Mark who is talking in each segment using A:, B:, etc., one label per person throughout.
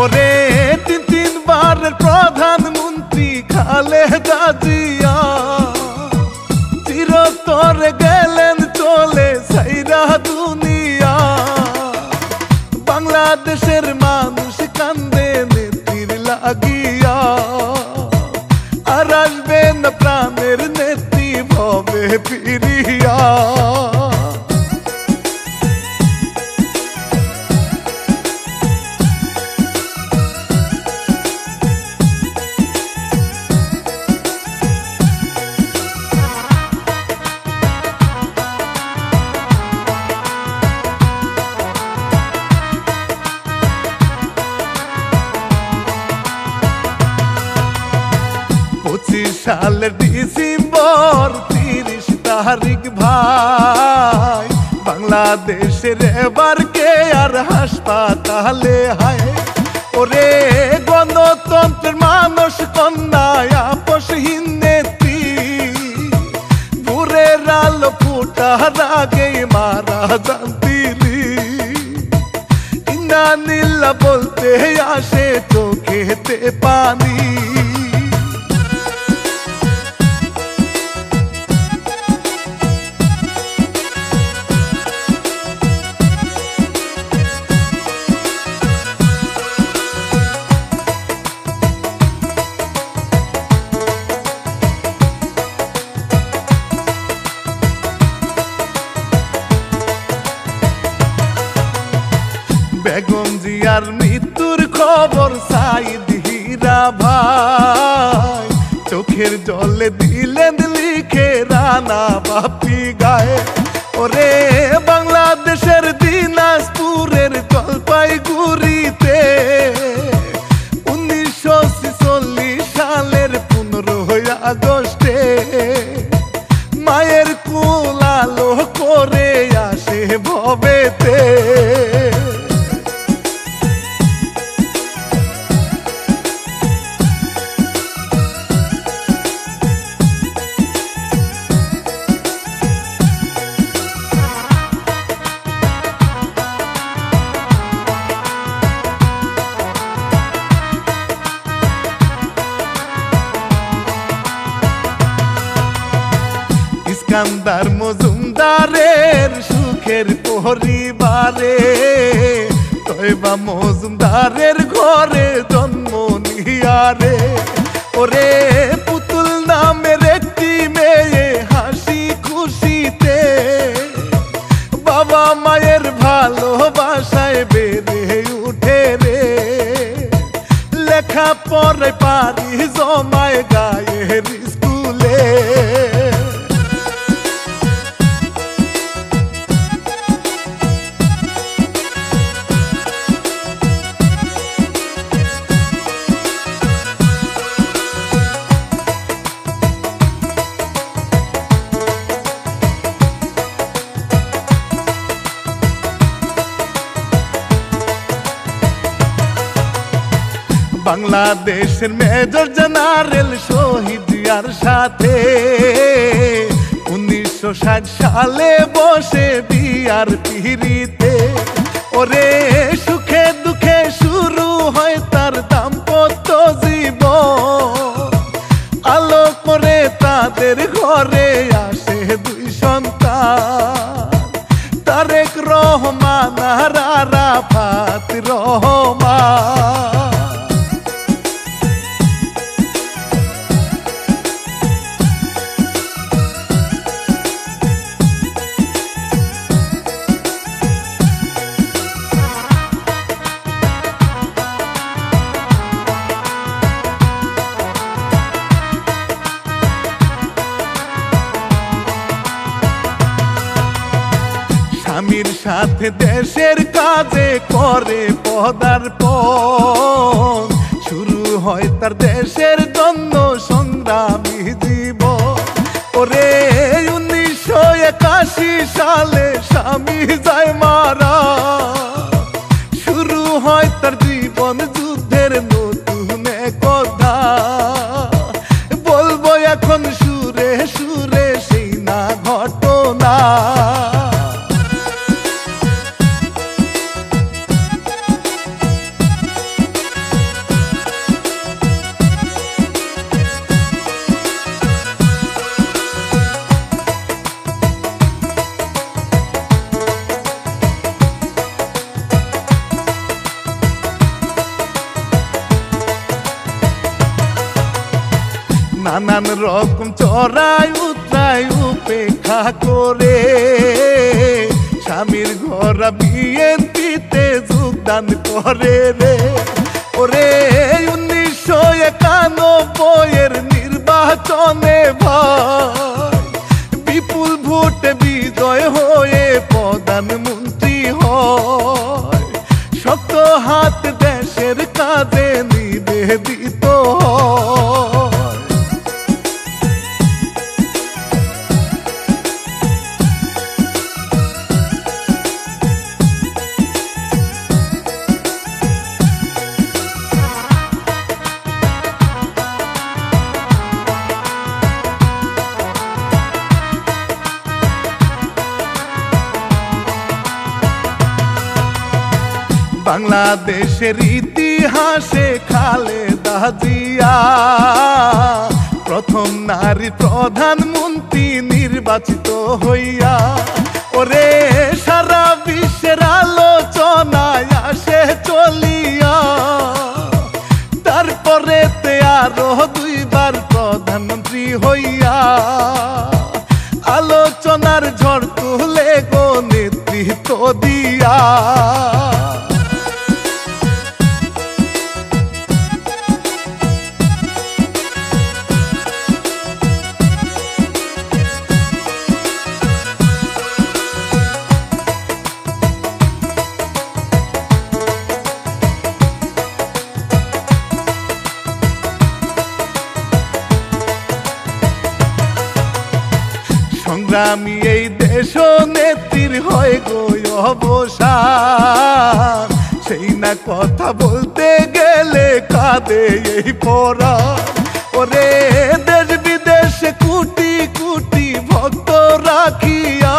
A: ওরে তিন তিনবারের প্রধানমন্ত্রী খালেদা জিয়া চিরতরে গেলেন চলে সাইরা দুনিয়া। বাংলাদেশের মানুষ কান্দে নেত্রীর লাগিয়া। আর আসবে না প্রাণের নেত্রী ভবে ফিরিয়া। সালের ডিসেম্বর, তিরিশ তারিখ ভাই। বাংলাদেশের এবার কে আর হাসপাতালে হায়? ওরে গণতন্ত্রের মানুষ কন্যায় আপসহীন নেত্রী। ভোরের আলো ফুটার আগে মারা জানতিলি ওরে সুখের পরিবারে তৈবা মজুমদারের ঘরে জন্ম নিয়ারে। ওরে পুতুল নামের একটি মেয়ে হাসি খুশিতে, বাবা মায়ের ভালোবাসায় বেড়ে উঠে রে। লেখা পরে পারি জমায় গায়ের বাংলাদেশের মেজর জেনারেল শহীদ জিয়ার সাথে। উনিশশো ষাট সালে বসে বিয়ার পিড়িতে। ওরে, সুখে দুঃখে শুরু হয় তার দাম্পত্য জীবন। আলো করে তাদের ঘরে আসে দুই সন্তান। তারেক রহমান রহমান। দেশের কাজে করে পদার্পণ। শুরু হয় তার দেশের জন্য সংগ্রামী জীব ওরে উনিশশো একাশি সালে স্বামী নানান রকম চড়াই, উতরাই, উপেক্ষা করে স্বামীর ঘর বিএনপিতে যোগদান করে রে। ওরে, উনিশশো একানব্বই এর নির্বাচনে ভাই বিপুল ভোটে বিজয় হয়ে প্রধানমন্ত্রী বাংলাদেশের ইতিহাসে খালেদা জিয়া প্রথম নারী প্রধানমন্ত্রী নির্বাচিত হইয়া ওরে সারা বিশ্বের আলোচনায় সেই না কথা বলতে গেলে কাঁদে এই পরা ওরে দেশ বিদেশে কুটি কুটি ভক্ত রাখিয়া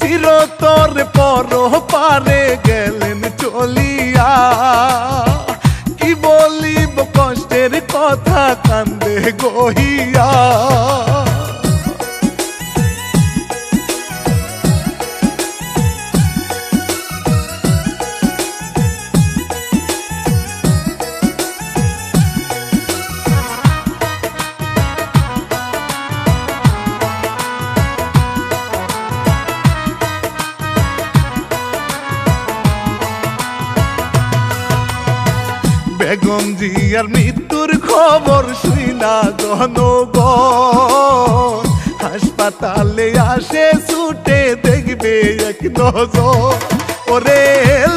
A: চিরতর পর পারে গেলেন চলিয়া। কি বলিব কষ্টের কথা কান্দে গহিয়া। বেগম জিয়ার মৃত্যুর খবর শুইনা জনগণ। হাসপাতালে আসে, ছুটে দেখবে এক নজর। ওরে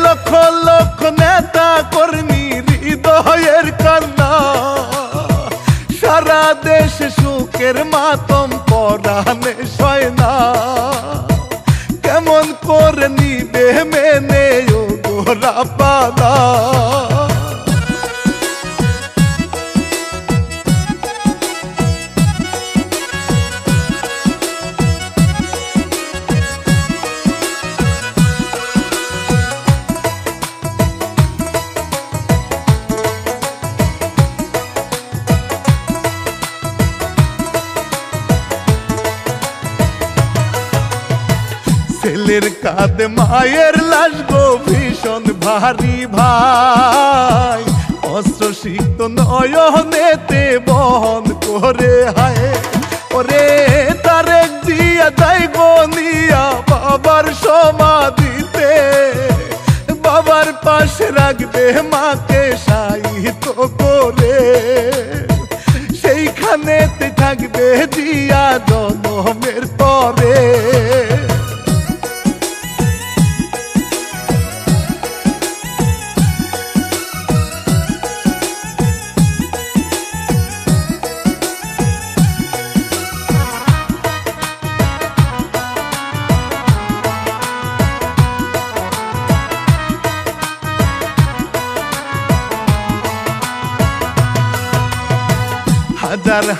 A: লক্ষ লক্ষ নেতা কর্মী হৃদয়ের কান্না। সারা দেশ সুখের মাতম পরাণে সয় না কেমন করে নিবে মেনে ও গোরা পানা। ছেলের কাঁধে, মায়ের লাশ গো, ভীষণ ভারী ভাই। অস্ত্র সিক্ত নয়নেতে বহন করে হায়। ওরে তারেক দিয়া যাই গো, নিয়া বাবার সমাধিতে। বাবার পাশে রাখবে মাকে সাহিত্য করে। সেইখানেতে থাকবে জিয়া জনমের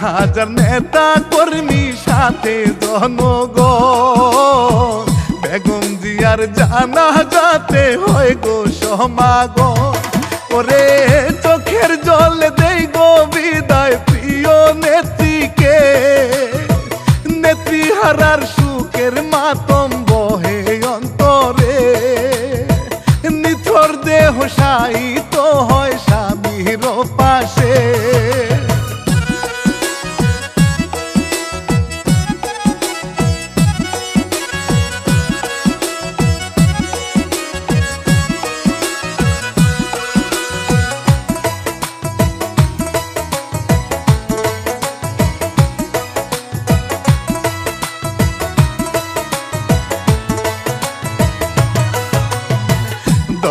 A: হাজার নেতা কর্মী সাথে জনগণ। বেগম জিয়ার জানা যাতে হয় গো সমাগ ওরে চোখের জল দেই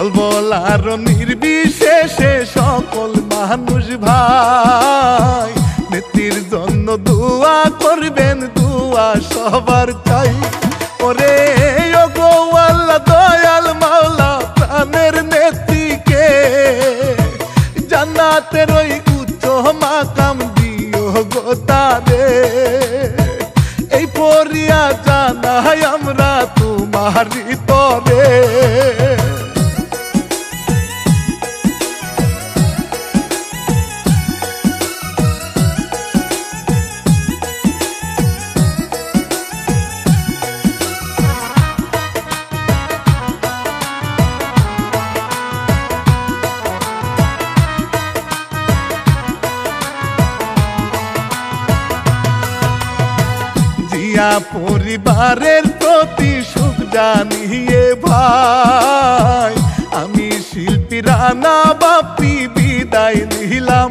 A: পরিবার নির্বিশেষে সকল মানুষ ভাই। নেত্রীর জন্য দোয়া করবেন, দোয়া সবার চাই। ওরে, ও গো আল্লাহ, দয়াল মাওলা, প্রাণের নেত্রীকে জান্নাতের ওই উচ্চ মাকাম দিও গো তারে। এই পরিয়া জানাই আমরা তোমারি তরে। জিয়া পরিবারের প্রতি সুখ জানিয়ে ভাই আমি শিল্পী রানা বাপি বিদায় নিলাম